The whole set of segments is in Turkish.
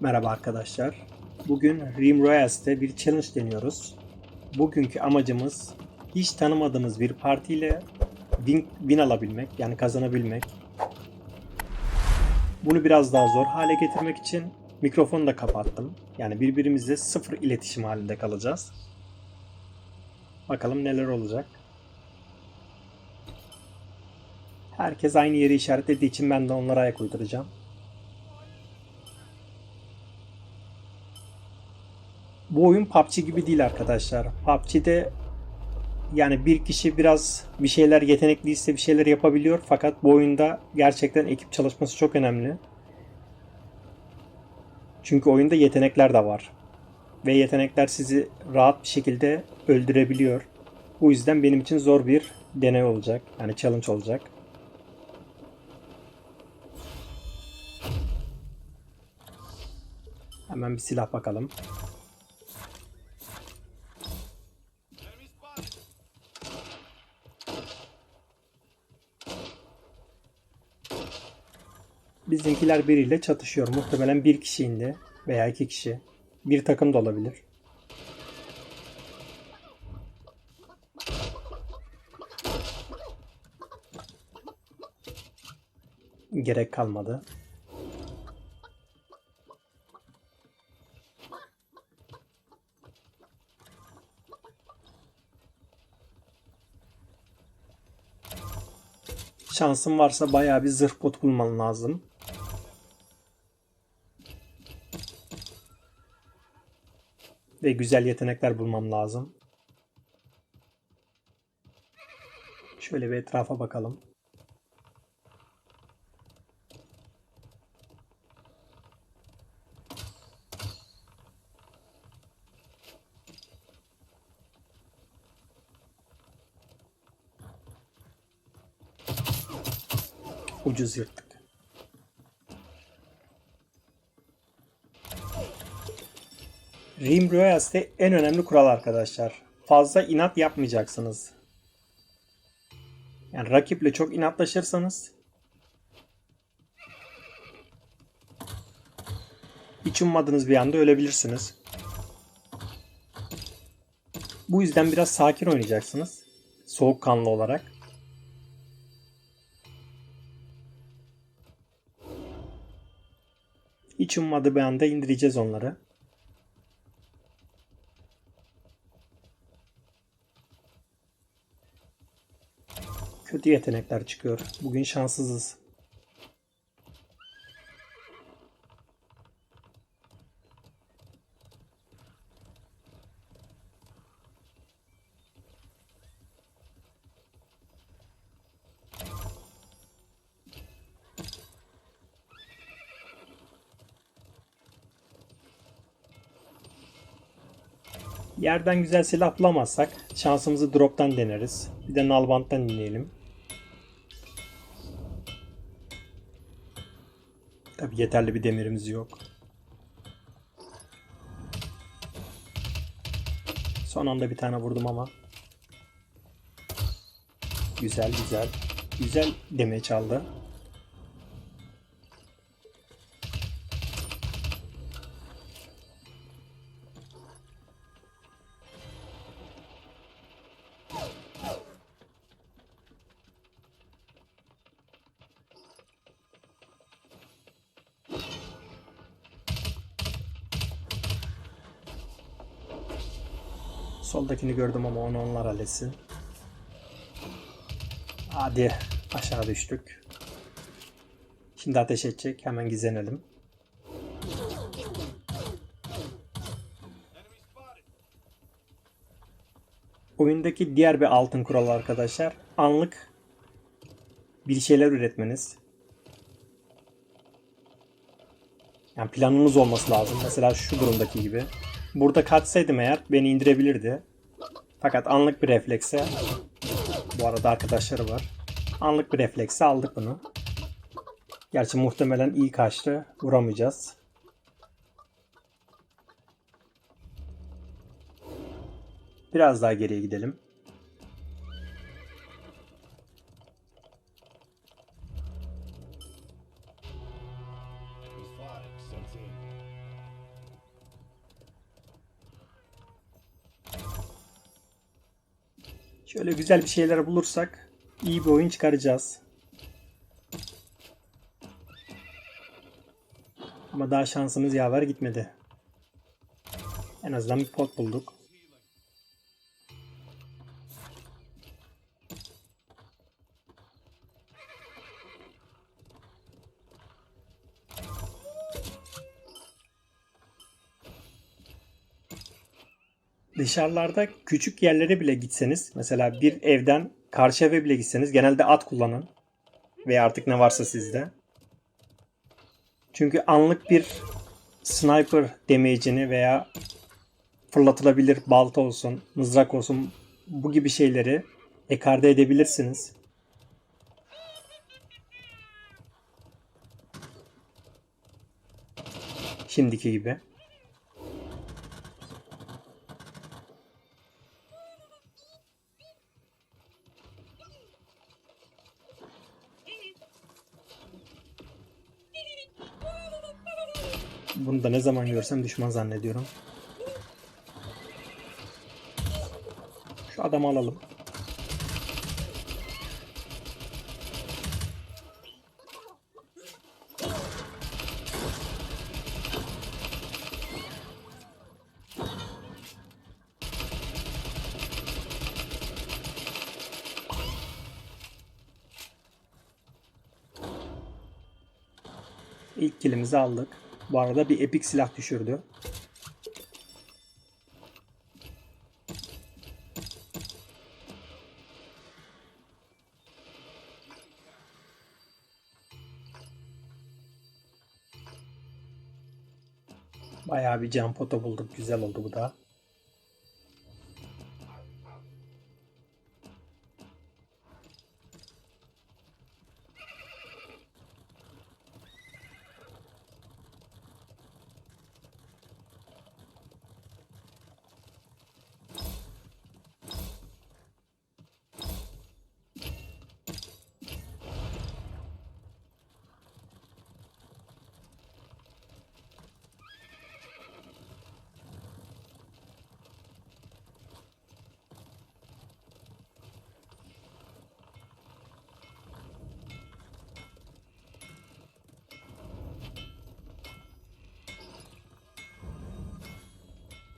Merhaba arkadaşlar. Bugün Rim Royals'te bir challenge deniyoruz. Bugünkü amacımız hiç tanımadığımız bir partiyle win, win alabilmek, yani kazanabilmek. Bunu biraz daha zor hale getirmek için mikrofonu da kapattım. Yani birbirimizle sıfır iletişim halinde kalacağız. Bakalım neler olacak. Herkes aynı yeri işaretlediği için ben de onlara ayak uyduracağım. Bu oyun PUBG gibi değil arkadaşlar. PUBG'de yani bir kişi biraz bir şeyler yetenekliyse bir şeyler yapabiliyor. Fakat bu oyunda gerçekten ekip çalışması çok önemli. Çünkü oyunda yetenekler de var. Ve yetenekler sizi rahat bir şekilde öldürebiliyor. Bu yüzden benim için zor bir deney olacak. Yani challenge olacak. Hemen bir silah bakalım. Bizimkiler biriyle çatışıyor. Muhtemelen bir kişi indi veya iki kişi. Bir takım da olabilir. Gerek kalmadı. Şansın varsa bayağı bir zırh bot bulman lazım. Ve güzel yetenekler bulmam lazım. Şöyle bir etrafa bakalım. Ucuz yırttık. Rim Royals'te en önemli kural arkadaşlar. Fazla inat yapmayacaksınız. Yani rakiple çok inatlaşırsanız hiç ummadığınız bir anda ölebilirsiniz. Bu yüzden biraz sakin oynayacaksınız. Soğukkanlı olarak. Hiç ummadığı bir anda indireceğiz onları. Kötü yetenekler çıkıyor. Bugün şanssızız. Yerden güzel silah bulamazsak şansımızı drop'tan deneriz. Bir de nalbanttan deneyelim. Tabi yeterli bir demirimiz yok. Son anda bir tane vurdum ama. Güzel güzel. Güzel demeye çaldı. Soldakini gördüm ama onu onlar halletsin. Hadi aşağı düştük. Şimdi ateş edecek. Hemen gizlenelim. Oyundaki diğer bir altın kural arkadaşlar. Anlık bir şeyler üretmeniz. Yani planınız olması lazım. Mesela şu durumdaki gibi. Burada kaçsaydım eğer beni indirebilirdi. Fakat anlık bir reflekse bu arada arkadaşları var. Anlık bir reflekse aldık bunu. Gerçi muhtemelen iyi kaçtı. Vuramayacağız. Biraz daha geriye gidelim. Şöyle güzel bir şeyler bulursak iyi bir oyun çıkaracağız. Ama daha şansımız yaver gitmedi. En azından bir pot bulduk. Dışarılarda küçük yerlere bile gitseniz, mesela bir evden karşı eve bile gitseniz genelde at kullanın. Veya artık ne varsa sizde. Çünkü anlık bir sniper damage'ini veya fırlatılabilir balta olsun, mızrak olsun bu gibi şeyleri ekarte edebilirsiniz. Şimdiki gibi. Bunu da ne zaman görsem düşman zannediyorum. Şu adamı alalım. İlk kilimizi aldık. Bu arada bir epik silah düşürdü. Bayağı bir can pota bulduk. Güzel oldu bu da.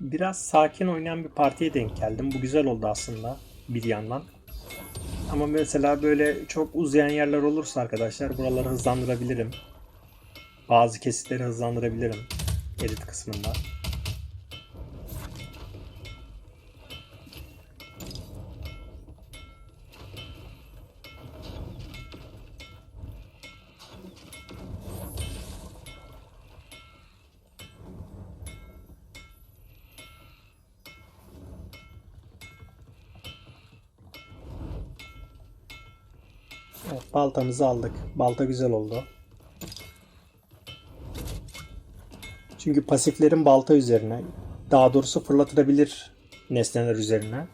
Biraz sakin oynayan bir partiye denk geldim. Bu güzel oldu aslında bir yandan. Ama mesela böyle çok uzayan yerler olursa arkadaşlar buraları hızlandırabilirim. Bazı kesitleri hızlandırabilirim edit kısmında. Baltamızı aldık. Balta güzel oldu. Çünkü pasiflerin balta üzerine, daha doğrusu fırlatılabilir nesneler üzerine.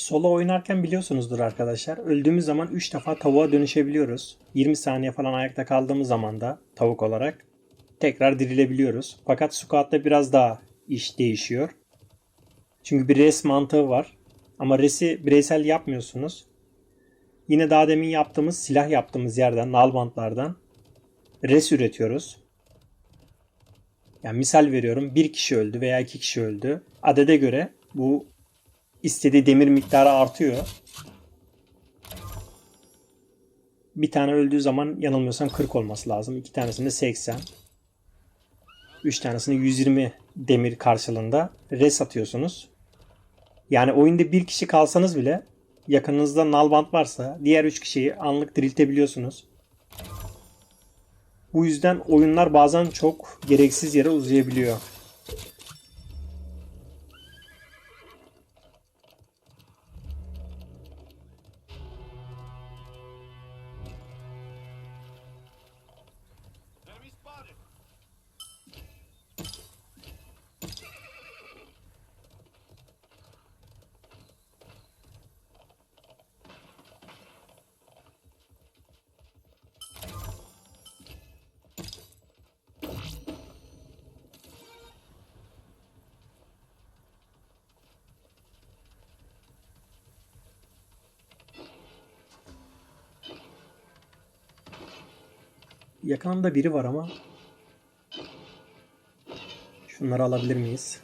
Solo oynarken biliyorsunuzdur arkadaşlar. Öldüğümüz zaman 3 defa tavuğa dönüşebiliyoruz. 20 saniye falan ayakta kaldığımız zaman da tavuk olarak tekrar dirilebiliyoruz. Fakat squat'ta biraz daha iş değişiyor. Çünkü bir res mantığı var. Ama resi bireysel yapmıyorsunuz. Yine daha demin yaptığımız silah yaptığımız yerden, nalbantlardan res üretiyoruz. Yani misal veriyorum bir kişi öldü veya iki kişi öldü. Adede göre bu istediği demir miktarı artıyor. Bir tane öldüğü zaman yanılmıyorsam 40 olması lazım. İki tanesinde 80. Üç tanesinde 120 demir karşılığında res atıyorsunuz. Yani oyunda bir kişi kalsanız bile yakınınızda nalbant varsa diğer üç kişiyi anlık diriltebiliyorsunuz. Bu yüzden oyunlar bazen çok gereksiz yere uzayabiliyor. Yakınımda biri var ama. Şunları alabilir miyiz?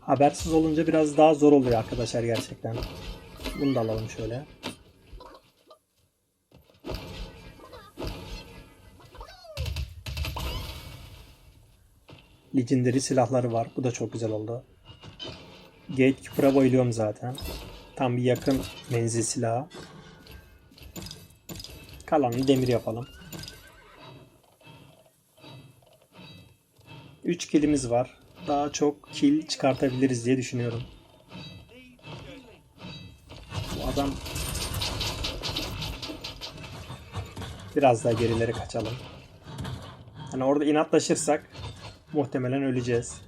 Habersiz olunca biraz daha zor oluyor arkadaşlar gerçekten. Bunu da alalım şöyle. Legendary silahları var. Bu da çok güzel oldu. Gatekeeper'a bayılıyorum zaten. Tam bir yakın menzil silahı. Kalanını demir yapalım. 3 kilimiz var. Daha çok kill çıkartabiliriz diye düşünüyorum. Bu adam biraz daha gerilere kaçalım. Hani orada inatlaşırsak muhtemelen öleceğiz.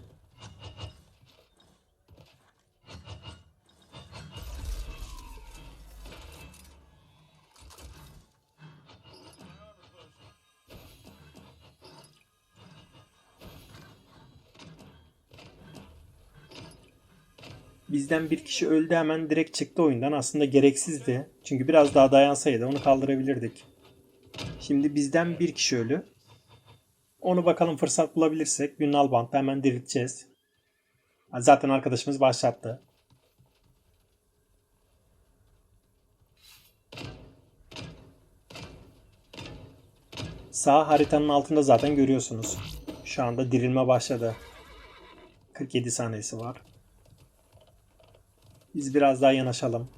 Bizden bir kişi öldü hemen direkt çıktı oyundan. Aslında gereksizdi. Çünkü biraz daha dayansaydı onu kaldırabilirdik. Şimdi bizden bir kişi ölü. Onu bakalım fırsat bulabilirsek Günnal Bant'ta hemen dirilteceğiz. Zaten arkadaşımız başlattı. Sağ haritanın altında zaten görüyorsunuz. Şu anda dirilme başladı. 47 saniyesi var. Biz biraz daha yanaşalım.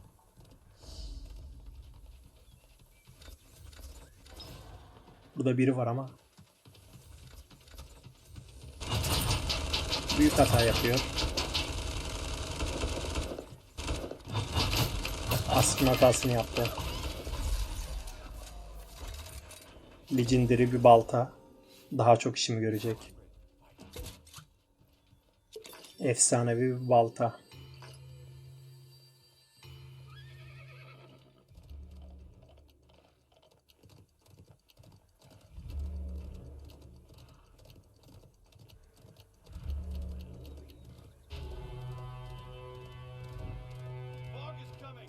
Burada biri var ama. Büyük hata yapıyor. Aslında hatasını yaptı. Legendary bir balta. Daha çok işimi görecek. Efsanevi bir balta.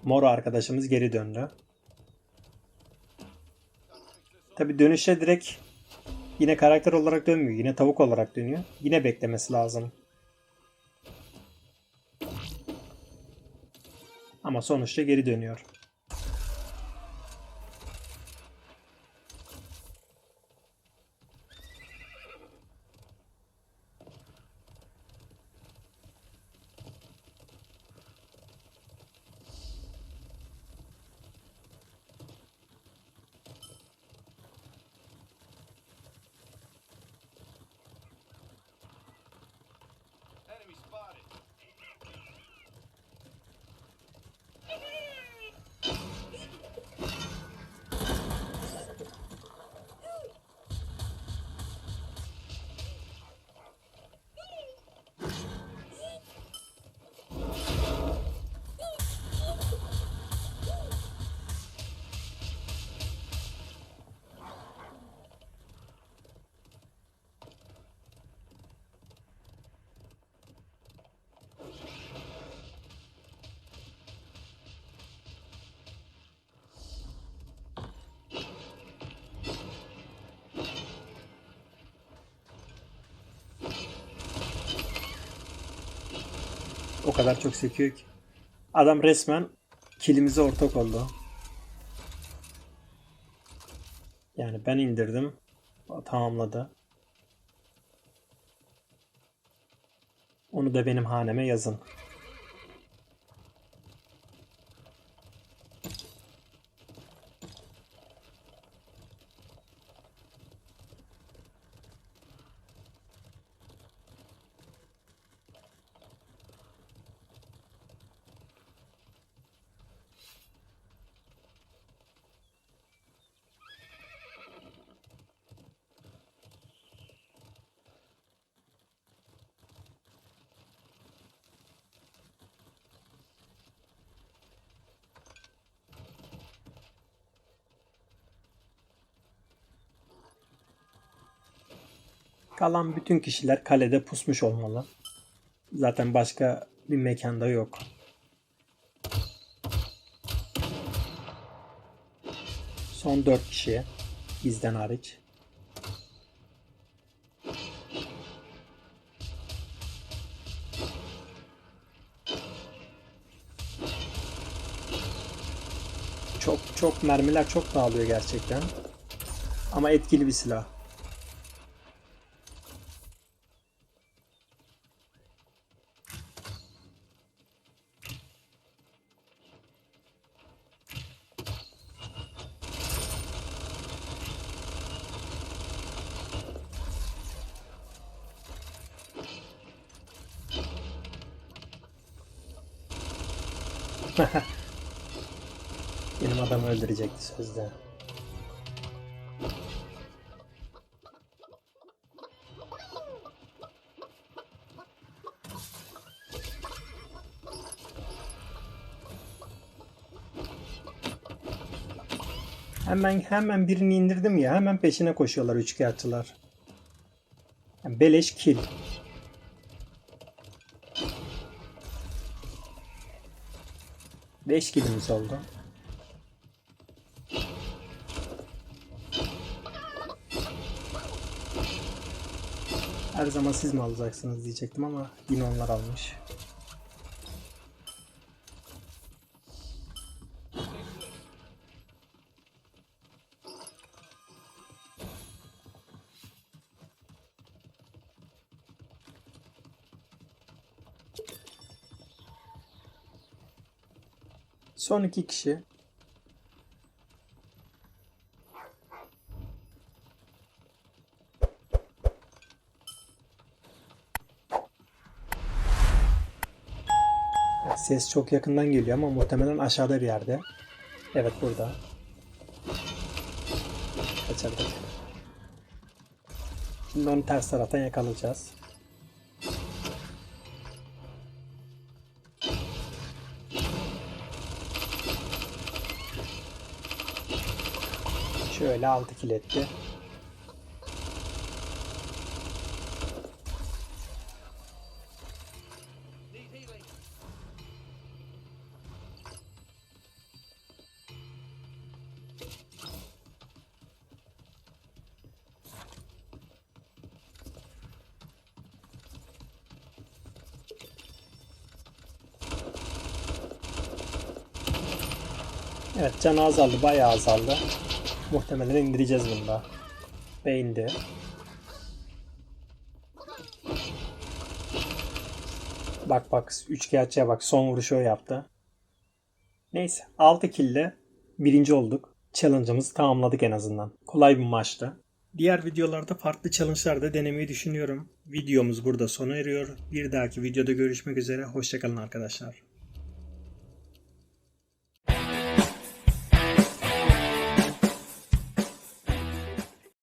Mor arkadaşımız geri döndü. Tabi dönüşe direkt yine karakter olarak dönmüyor. Yine tavuk olarak dönüyor. Yine beklemesi lazım. Ama sonuçta geri dönüyor. Kadar çok sekiyor ki. Adam resmen kilimize ortak oldu. Yani ben indirdim. Tamamladı. Onu da benim haneme yazın. Kalan bütün kişiler kalede pusmuş olmalı. Zaten başka bir mekanda yok. Son 4 kişi bizden hariç. Çok çok mermiler çok dağılıyor gerçekten. Ama etkili bir silah. Benim adamı sözde. Hemen hemen birini indirdim ya hemen peşine koşuyorlar üçkağıtçılar. Yani beleş kill. Beş killimiz oldu. Her zaman siz mi alacaksınız diyecektim ama yine onlar almış. Son iki kişi. Ses çok yakından geliyor ama muhtemelen aşağıda bir yerde. Evet burada. Kaçırdık. Şimdi onu ters taraftan yakalayacağız. Şöyle 6 kill Evet canı azaldı bayağı azaldı. Muhtemelen indireceğiz bunu da. Ve indi. Bak bak üçkağıtçıya bak son vuruşu o yaptı. Neyse 6 kill'le birinci olduk. Challenge'ımızı tamamladık en azından. Kolay bir maçtı. Diğer videolarda farklı challenge'lar da denemeyi düşünüyorum. Videomuz burada sona eriyor. Bir dahaki videoda görüşmek üzere. Hoşçakalın arkadaşlar.